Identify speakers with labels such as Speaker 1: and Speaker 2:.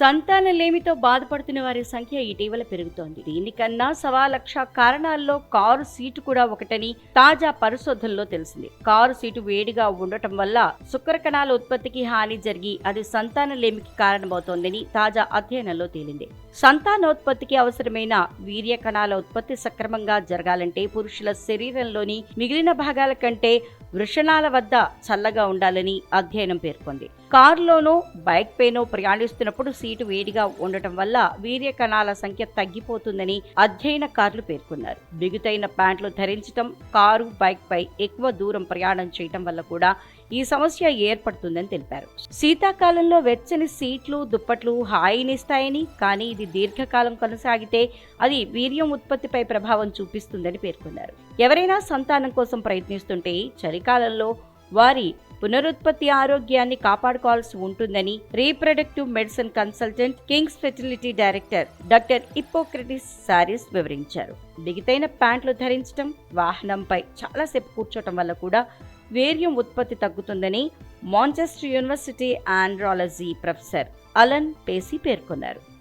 Speaker 1: సంతానలేమితో బాధపడుతున్న వారి సంఖ్య ఇటీవల పెరుగుతోంది. దీనికన్నా సవా లక్ష కారణాల్లో కారు సీటు కూడా ఒకటని తాజా పరిశోధనలో తెలిసింది. కారు సీటు వేడిగా ఉండటం వల్ల శుక్ర కణాల ఉత్పత్తికి హాని జరిగి అది సంతానలేమికి కారణమవుతోందని తాజా అధ్యయనంలో తేలింది. సంతానోత్పత్తికి అవసరమైన వీర్య కణాల ఉత్పత్తి సక్రమంగా జరగాలంటే పురుషుల శరీరంలోని మిగిలిన భాగాల కంటే వృషణాల వద్ద చల్లగా ఉండాలని అధ్యయనం పేర్కొంది. కారులోనో బైక్ పైనో ప్రయాణిస్తున్నప్పుడు సీటు వేడిగా ఉండటం వల్ల వీర్య కణాల సంఖ్య తగ్గిపోతుందని అధ్యయనకారులు పేర్కొన్నారు. బిగుతైన ప్యాంట్లు ధరించటం కారు బైక్ పై ఎక్కువ దూరం ప్రయాణం చేయటం వల్ల కూడా ఈ సమస్య ఏర్పడుతుందని తెలిపారు. శీతాకాలంలో వెచ్చని సీట్లు దుప్పట్లు హాయినిస్తాయని కానీ ఇది దీర్ఘకాలం కొనసాగితే అది వీర్యం ఉత్పత్తిపై ప్రభావం చూపిస్తుందని పేర్కొన్నారు. ఎవరైనా సంతానం కోసం ప్రయత్నిస్తుంటే చలికాలంలో వారి పునరుత్పత్తి ఆరోగ్యాన్ని కాపాడుకోవాల్సి ఉంటుందని reproductive medicine consultant King's Fertility director doctor Hippocrates Saris వివరించారు. బిగితైన ప్యాంట్లు ధరించడం వాహనంపై చాలాసేపు కూర్చోటం వల్ల కూడా వేర్యం ఉత్పత్తి తగ్గుతుందని Manchester University andrology professor Allan Pacey పేర్కొన్నారు.